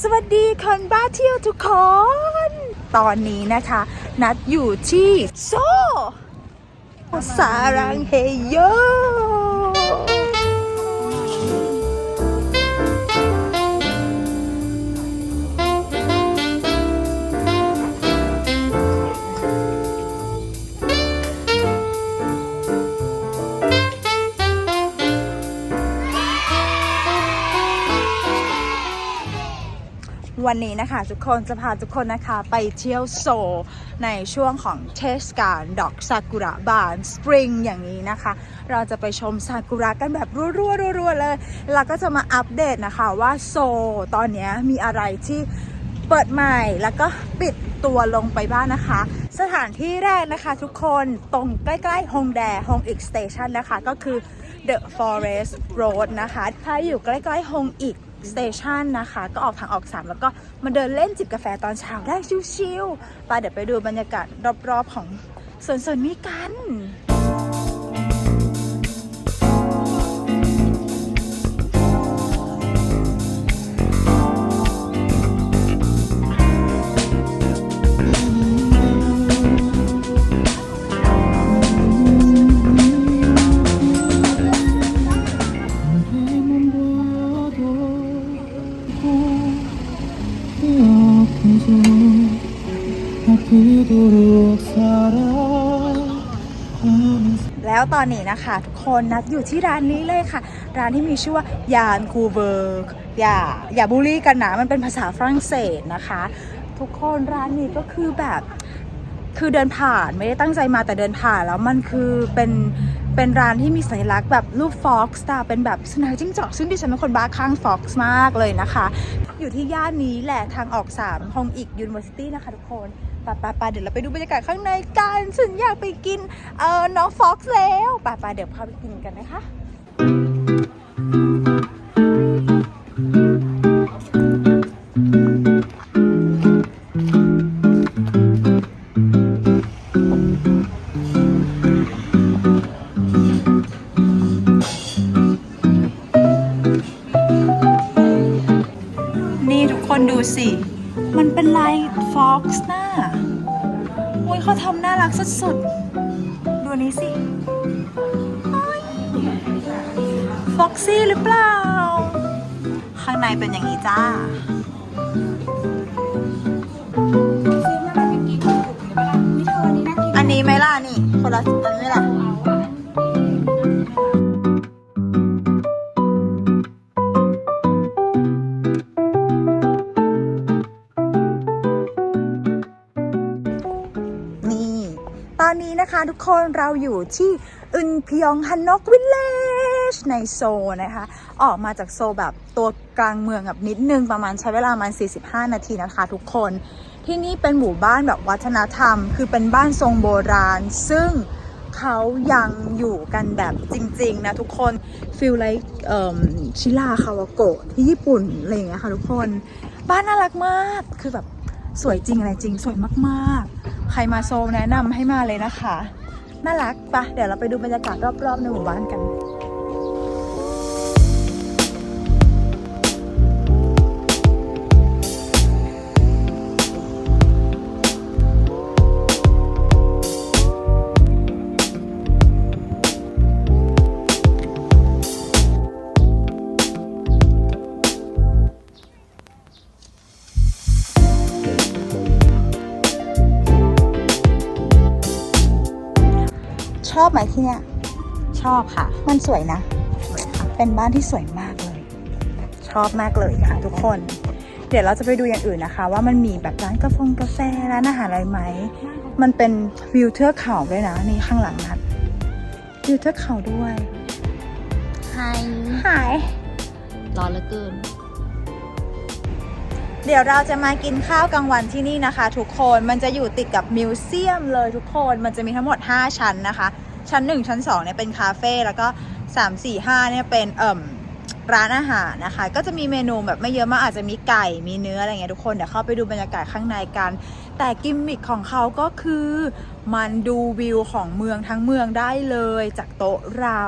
สวัสดีคนบ้าเที่ยวทุกคน ตอนนี้นะคะ นัดอยู่ที่โซสารังเฮโย วันนี้นะคะ ทุกคนจะพาทุกคนนะคะไปเที่ยวโซในช่วงของเทศกาลดอกซากุระบานสปริงอย่างนี้นะคะ เราจะไปชมซากุระกันแบบรัวๆรัวๆเลย แล้วก็จะมาอัปเดตนะคะว่าโซตอนนี้มีอะไรที่เปิดใหม่แล้วก็ปิดตัวลงไปบ้างนะคะ สถานที่แรกนะคะทุกคนตรงใกล้ๆฮงแดฮงอีกสเตชันนะคะ ก็คือ The Forest Road นะคะ ถ้าอยู่ใกล้ๆฮงอีก สเตชันนะคะ ก็ออกทางออก 3 แล้วก็มาเดินเล่นจิบกาแฟตอนเช้าได้ชิวๆไปเดี๋ยวไปดูบรรยากาศรอบๆของสวนสนนี้กัน ตอนนี้นะคะ ทุกคนนัดอยู่ที่ร้านนี้เลยค่ะ ร้านที่มีชื่อว่ายานคูเบิร์กอย่าอย่าบูลลี่กันนะมันเป็นภาษาฝรั่งเศสนะคะ ทุกคนร้านนี้ก็คือแบบคือเดินผ่านไม่ได้ตั้งใจมาแต่เดินผ่านแล้วมันคือเป็นเป็นร้านที่มีสัญลักษณ์แบบรูปฟ็อกซ์ตาเป็นแบบสุนัขจิ้งจอกซึ่งดิฉันเป็นคนบ้าคลั่งฟ็อกซ์มากเลยนะคะ อยู่ที่ย่านนี้แหละทางออก3ฮองอีกยูนิเวอร์ซิตี้นะคะทุกคน ปไปไปเดี๋ยวเราไปดูบรรยากาศข้างในกันฉันอยากไปกินเออน้องฟ็อกซ์แล้วไปไปเดี๋ยวพาไปกินกันนะคะ น่ารักสุดๆ ดูนี้สิฟ็อกซี่หรือเปล่า ข้างในเป็นอย่างนี้จ้าอันนี้ไหมล่ะนี่ คนละอันนี้ไหมล่ะ ทุกคนเราอยู่ที่อึนพยองฮันนกวิลเลจในโซนะคะ ออกมาจากโซแบบตัวกลางเมืองแบบนิดนึงประมาณใช้เวลาประมาณ 45 นาทีนะคะทุกคน ที่นี่เป็นหมู่บ้านแบบวัฒนธรรม คือเป็นบ้านทรงโบราณ ซึ่งเขายังอยู่กันแบบจริง ๆ นะทุกคนฟิลไลท์ชิราคาวาโกะที่ญี่ปุ่นอะไรอย่างเงี้ยค่ะทุกคน บ้านน่ารักมากคือแบบสวยจริงอะไรจริง สวยมากๆ ใครมาโซแนะนำให้มาเลยนะคะ น่ารักปะเดี๋ยวเราไปดูบรรยากาศรอบๆในหมู่บ้านกัน ที่เนี้ยชอบค่ะ มันสวยนะสวยค่ะเป็นบ้านที่สวยมากเลย ชอบมากเลยค่ะทุกคน เดี๋ยวเราจะไปดูอย่างอื่นนะคะ ว่ามันมีแบบร้านกาแฟกาแฟร้านอาหารอะไรไหม มันเป็นวิวเทือกเขาด้วยนะนี่ข้างหลังนัดวิวเทือกเขาด้วยไฮหายร้อนเหลือเกิน เดี๋ยวเราจะมากินข้าวกลางวันที่นี่นะคะ ทุกคน มันจะอยู่ติดกับมิวเซียมเลยทุกคน มันจะมีทั้งหมด 5 ชั้นนะคะ ชั้น 1 ชั้น2เนี่ยเป็นคาเฟ่แล้วก็ 3 4 5เนี่ยเป็นเอ่มร้านอาหารนะคะ ก็จะมีเมนูแบบไม่เยอะมากอาจจะมีไก่มีเนื้ออะไรเงี้ยทุกคนเดี๋ยวเข้าไปดูบรรยากาศข้างในกัน แต่กิมมิคของเขาก็คือ มันดูวิวของเมืองทั้งเมืองได้เลยจากโต๊ะเรา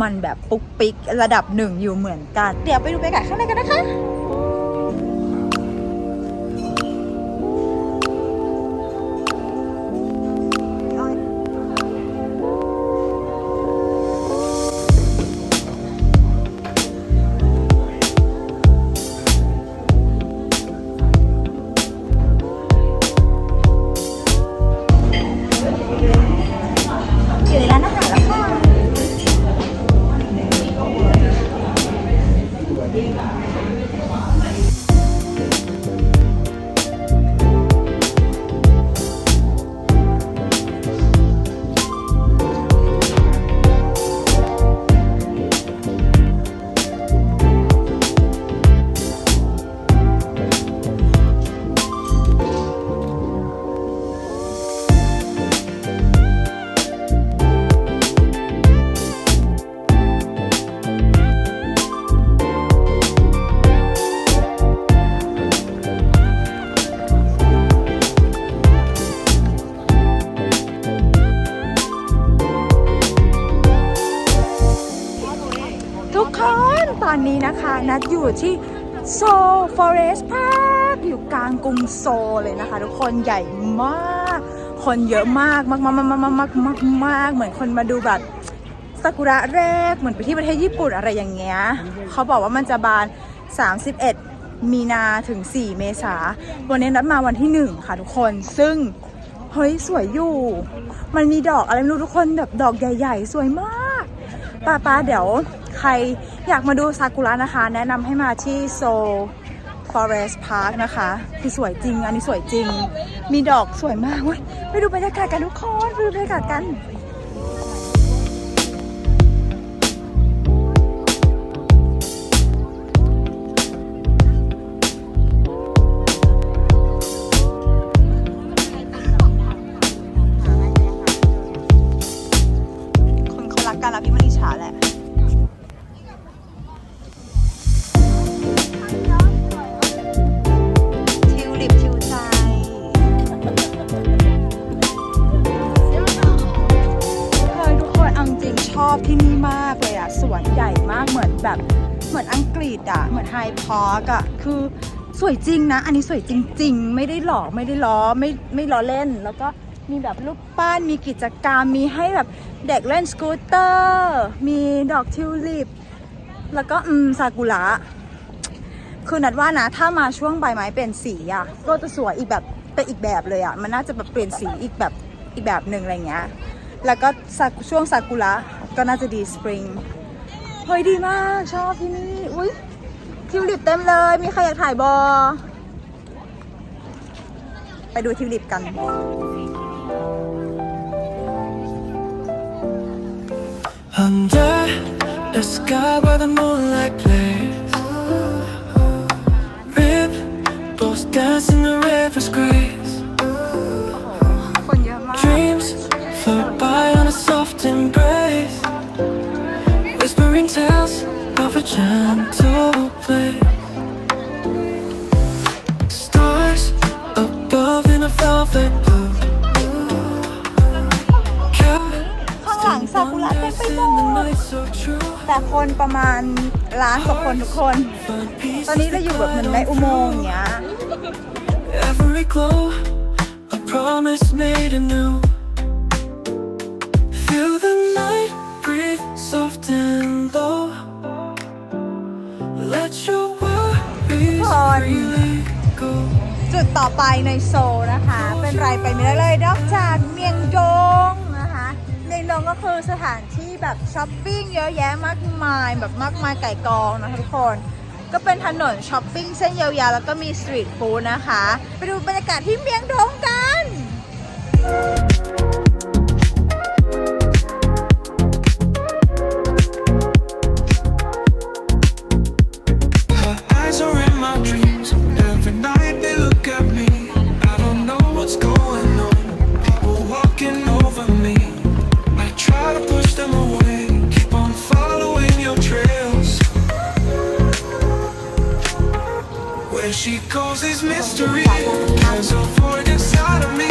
มันแบบปุ๊กปิ๊กระดับหนึ่งอยู่เหมือนกัน เดี๋ยวไปดูบรรยากาศข้างในกันนะคะ ซเลยนะคะ ทุกคนใหญ่มาก คนเยอะมากมากมากมากมากมากมากมากเหมือนคนมาดูแบบซากุระแรกเหมือนไปที่ประเทศญี่ปุ่นอะไรอย่างเงี้ยเขาบอกว่ามันจะบาน 31 มีนาถึง 4 เมษาวันนี้นัดมาวันที่ 1 ค่ะทุกคนซึ่งเฮ้ยสวยอยู่ มันมีดอกอะไรไม่รู้ทุกคนแบบดอกใหญ่ ๆ สวยมากป้าป้าเดี๋ยวใครอยากมาดูซากุระนะคะ แนะนำให้มาที่โซ Forest Park นะคะ คือสวยจริง อันนี้สวยจริง มีดอกสวยมากเว้ยไปดูบรรยากาศกันทุกคน ไปดูบรรยากาศกันคน พาร์กอะคือสวยจริงนะ อันนี้สวยจริง ๆ ไม่ได้หลอกไม่ได้ล้อไม่ไม่ล้อเล่น แล้วก็มีแบบรูปปั้นมีกิจกรรม มีให้แบบเด็กเล่นสกูตเตอร์ มีดอกทิวลิป แล้วก็อืมซากุระคือนัดว่านะถ้ามาช่วงใบไม้เปลี่ยนสีอะก็จะสวยอีกแบบเป็นอีกแบบเลยอะมันน่าจะแบบเปลี่ยนสีอีกแบบอีกแบบหนึ่งอะไรเงี้ยแล้วก็ช่วงซากุระก็น่าจะดีสปริงเฮ้ยดีมากชอบที่นี่อุ้ย ทิวลิปเต็มเลย มีใครอยากถ่ายบอ ไปดูทิวลิปกัน Under the sky where the moonlight plays Ripples dance in the river's grace คนเยอะมาก Dreams float by on a soft embrace Whispering tales of a gentle place Stars above in a velvet blue ข้างหลังซากุระเต็มไปหมด so true แต่คนประมาณล้านกว่าคนทุกคน Find peace ตอนนี้เราอยู่แบบเหมือนในอุโมงค์อย่างเงี้ย Every glow, a promise made anew. Feel the night breathe soft and low. จุดต่อไปในโซนะคะ เป็นไรไปไม่ได้เลยนอกจากเมียงดงนะคะเมียงดงก็คือสถานที่แบบช้อปปิ้งเยอะแยะมากมายแบบมากมายไก่กองนะคะทุกคนก็เป็นถนนช้อปปิ้งเส้นยาวๆ แล้วก็มีสตรีทฟู้ดนะคะ ไปดูบรรยากาศที่เมียงดงกัน Where she goes is mystery. There's a void inside of me.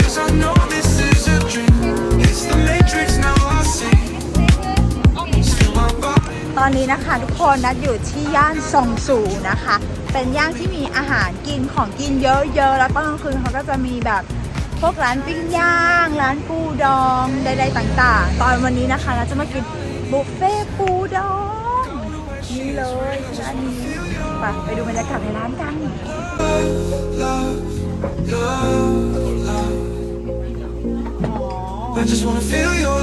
Cause I know this is a dream. It's the matrix now I see. Still my body. ตอนนี้นะคะทุกคนนัดอยู่ที่ย่านซองซูนะคะ เป็นย่านที่มีอาหารกินของกินเยอะๆ แล้วตอนกลางคืนเขาก็จะมีแบบพวกร้านปิ้งย่าง ร้านปูดองใดๆต่างๆ ตอนวันนี้นะคะเราจะมากินบุฟเฟ่ต์ปูดองนี่เลยร้านนี้ ไปไปดูบรรยากาศในร้านกันอ๋อ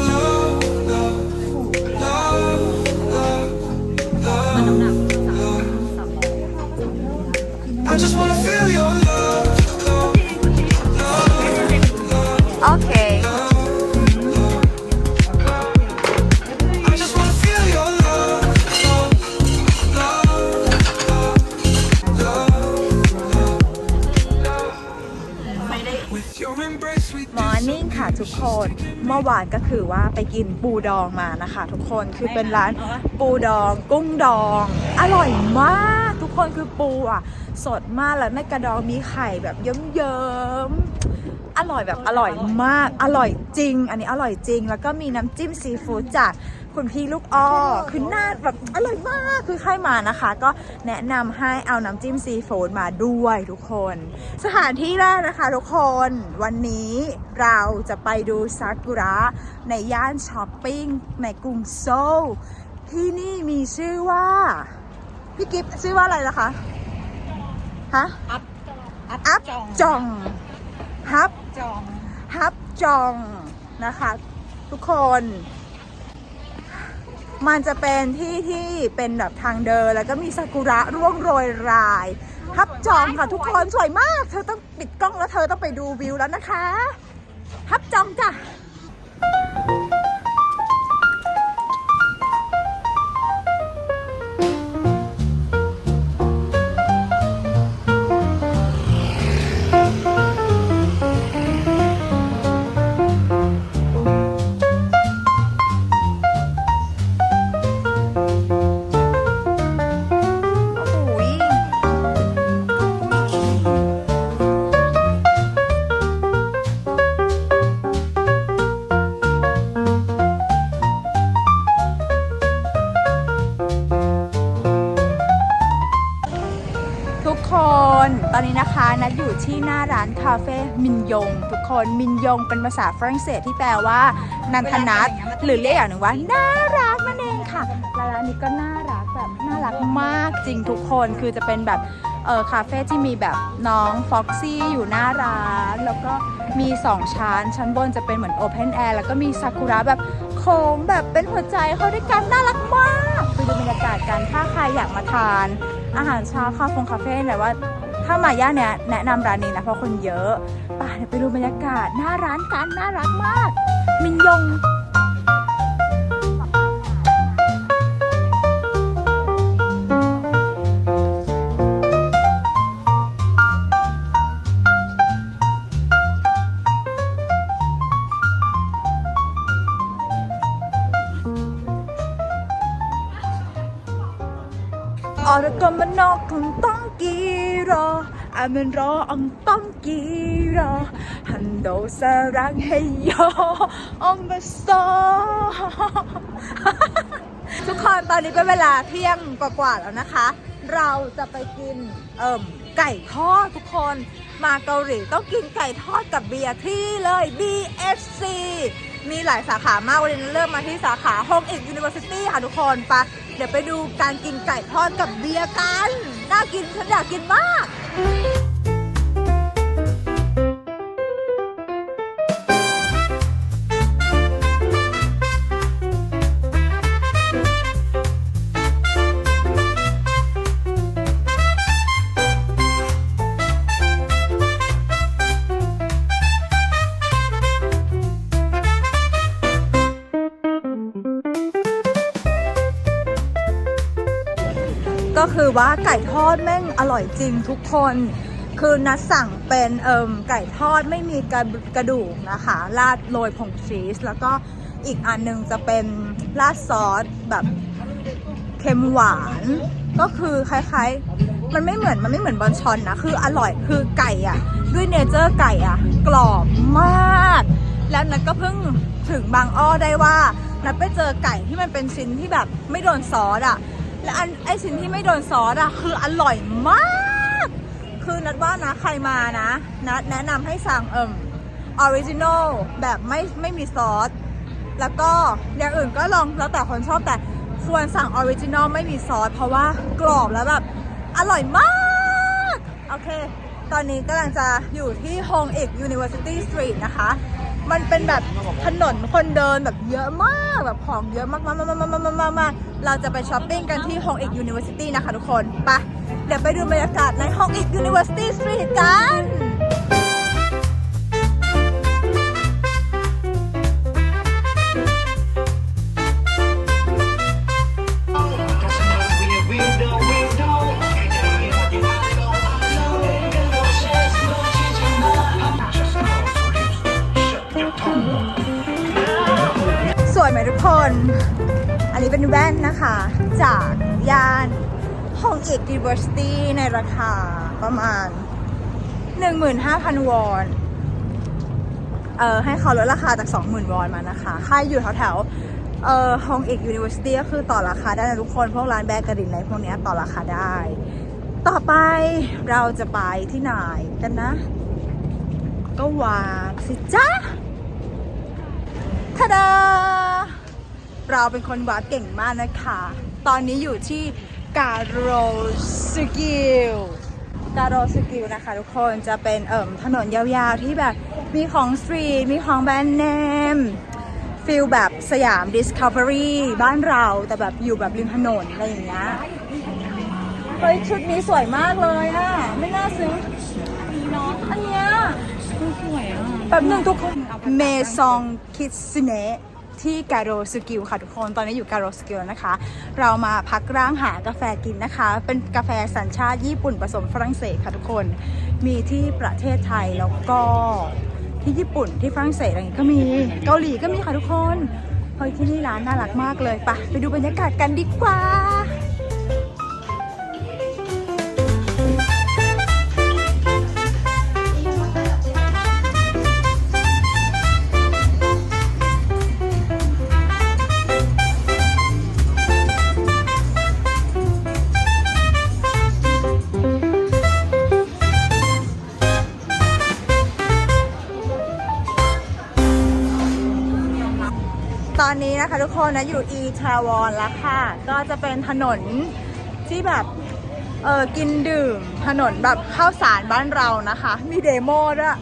ค่ะทุกคนเมื่อวานก็คือว่าไปกินปูดองมานะคะ ทุกคนคือเป็นร้านปูดอง กุ้งดอง อร่อยมาก ทุกคนคือปูอะ สดมากแล้วในกระดองมีไข่แบบเยิ้มๆอร่อยแบบอร่อยมากอร่อยจริง อันนี้อร่อยจริง แล้วก็มีน้ำจิ้มซีฟู้ดจาก คุณพี่ลูกอ้อคือหน้าแบบอร่อยมากคือใครมานะคะ ก็แนะนำให้เอาน้ำจิ้มซีฟู้ดมาด้วยทุกคน สถานที่แรกนะคะทุกคนวันนี้เราจะไปดูซากุระในย่านช้อปปิ้งในกรุงโซลที่นี่มีชื่อว่า พี่กิฟต์ชื่อว่าอะไรนะคะฮะอัพอัพจองฮับจองฮับจองนะคะ ทุกคน มันจะเป็นที่ที่เป็นแบบทางเดินแล้วก็มีซากุระร่วงโรยรายทับจองค่ะทุกคนสวยมาก เธอต้องปิดกล้องแล้วเธอต้องไปดูวิวแล้วนะคะทับจองจ้ะ ที่หน้าร้านคาเฟ่มินยง ทุกคนมินยงเป็นภาษาฝรั่งเศสที่แปลว่านันทนัทหรือเรียกอย่างหนึ่งว่าน่ารักนั่นเองค่ะร้านนี้ก็น่ารักแบบน่ารักมากจริงทุกคนคือจะเป็นแบบเออคาเฟ่ที่มีแบบน้องฟ็อกซี่อยู่หน้าร้าน แล้วก็มี 2 ชั้น ชั้นบนจะเป็นเหมือนโอเพนแอร์แล้วก็มีซากุระแบบโค้งแบบเป็นหัวใจเข้าด้วยกันน่ารักมาก ไปดูบรรยากาศกันถ้าใครอยากมาทาน อาหารเช้าคาเฟ่คาเฟ่เนี่ยว่า ถ้ามาย่านเนี้ยแนะนำร้านนี้นะเพราะคนเยอะป่าเดี๋ยวไปดูบรรยากาศหน้าร้านกันน่ารักมาก มินยง kiro Amin ro ang tong kiro Hando sarang heyo Ang baso ทุกคนตอนนี้เป็นเวลาเที่ยงกว่าๆแล้วนะคะ เราจะไปกินเอิ่มไก่ทอดทุกคนมาเกาหลีต้องกินไก่ทอดกับเบียร์ที่เลย BSC มีหลายสาขามากวันนี้เริ่มมาที่สาขา Hong Ek University ค่ะทุกคนปะเดี๋ยวไปดูการกินไก่ทอดกับเบียร์กัน น่ากินฉันอยากกินมาก Bye. ก็คือว่าไก่ทอดแม่งอร่อยจริงทุกคน คือนัดสั่งเป็นเอิมไก่ทอดไม่มีกระกระดูกนะคะ ราดโรยผงชีส แล้วก็อีกอันหนึงจะเป็นราดซอสแบบเค็มหวาน ก็คือคล้ายๆ มันไม่เหมือนมันไม่เหมือนบอนชอนนะ คืออร่อยคือไก่อะด้วยเนเจอร์ไก่อะกรอบมาก แล้วนัดก็เพิ่งถึงบางอ้อได้ว่านัดไปเจอไก่ที่มันเป็นชิ้นที่แบบไม่โดนซอสอะ และอันไอชิ้นที่ไม่โดนซอสอะคืออร่อยมาก คือนัดว่านะใครมานะนัดแนะนำให้สั่งเอิมออริจินอลแบบไม่ไม่มีซอส แล้วก็อย่างอื่นก็ลองแล้วแต่คนชอบแต่ควรสั่งออริจินอลไม่มีซอส เพราะว่ากรอบแล้วแบบ อร่อยมาก โอเค ตอนนี้กำลังจะอยู่ที่ Hong Ek University Street นะคะ มันเป็นแบบถนนคนเดินแบบเยอะมากแบบของเยอะมากมากมากมากมากมากเราจะไปช้อปปิ้งกันที่ Hong Ek University นะคะทุกคนไปเดี๋ยวไปดูบรรยากาศใน Hong Ek University Street กัน University ในราคาประมาณ 15,000 วอน เออให้เขาลดราคาจาก 20,000 วอนมานะคะใครอยู่แถวๆ เอเออฮองเอก University ก็คือต่อราคาได้นะทุกคน พวกร้านแบเกอรี่อะไรพวกนี้ต่อราคาได้ ต่อไปเราจะไปที่ไหนกันนะ ก็วางสิจ๊ะทะดาเราเป็นคนวาดเก่งมากนะคะ ตอนนี้อยู่ที่ การโรสกิลการโรสกิลนะคะทุกคนจะเป็นเอิ่มถนนยาวๆที่แบบมีของสตรีท มีของแบรนด์เนมฟิลแบบสยาม Discovery บ้านเราแต่แบบอยู่แบบริมถนนอะไรอย่างเงี้ยเฮ้ยชุดนี้สวยมากเลยอะ ไม่น่าซื้ออันเนี้ยสวยอะแบบหนึ่งทุกคนเมซองคิดซิเนะ ที่การโรสกิลค่ะทุกคน ตอนนี้อยู่การโรสกิลนะคะ เรามาพักร่างหากาแฟกินนะคะ เป็นกาแฟสัญชาติญี่ปุ่นผสมฝรั่งเศสค่ะทุกคน มีที่ประเทศไทยแล้วก็ที่ญี่ปุ่นที่ฝรั่งเศสอะไรอย่างงี้ก็มีเกาหลีก็มีค่ะทุกคนเฮ้ยที่นี่ร้านน่ารักมากเลยไปะไปดูบรรยากาศกันดีกว่า นี้นะคะทุกคนนะอยู่อีทาวอนแล้วค่ะ ก็จะเป็นถนนที่แบบเออกินดื่มถนนแบบข้าวสารบ้านเรานะคะ มีเดโมด้วย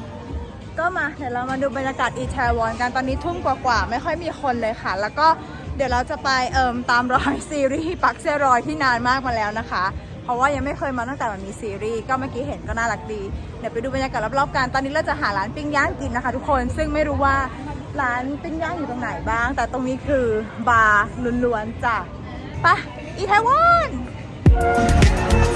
ก็มาเดี๋ยวเรามาดูบรรยากาศอีทาวอนกันตอนนี้ทุ่มกว่าๆ ไม่ค่อยมีคนเลยค่ะ แล้วก็เดี๋ยวเราจะไปเอิมตามรอยซีรีส์ปักเซรอยที่นานมากมาแล้วนะคะ เพราะว่ายังไม่เคยมาตั้งแต่มันมีซีรีส์ก็เมื่อกี้เห็นก็น่ารักดี เดี๋ยวไปดูบรรยากาศรอบๆกันตอนนี้เราจะหาร้านปิ้งย่างกินนะคะ ทุกคนซึ่งไม่รู้ว่า ร้านปิ้งย่างอยู่ตรงไหนบ้าง แต่ตรงนี้คือบาร์ล้วนๆจ้ะไปะอีเทวอน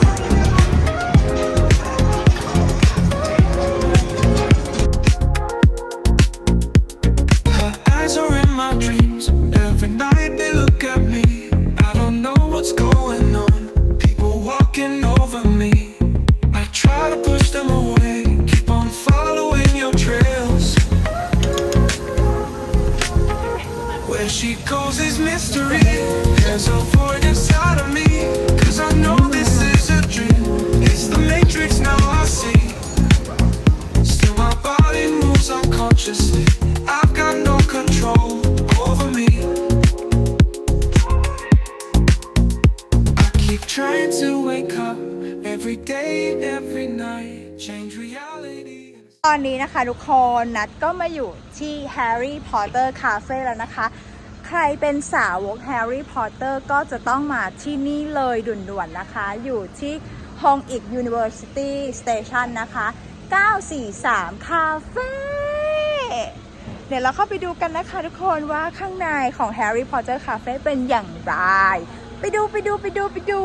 trying to wake up every day, every night. Change reality. ตอนนี้นะคะทุกคนนัดก็มาอยู่ที่ Harry Potter Cafe แล้วนะคะ ใครเป็นสาวก Harry Potter ก็จะต้องมาที่นี่เลยด่วนๆนะคะ อยู่ที่ Hong Ik University Station นะคะ 943 Cafe เดี๋ยวเราเข้าไปดูกันนะคะทุกคนว่าข้างในของ Harry Potter Cafe เป็นอย่างไร ไปดูไปดูไปดูไปดู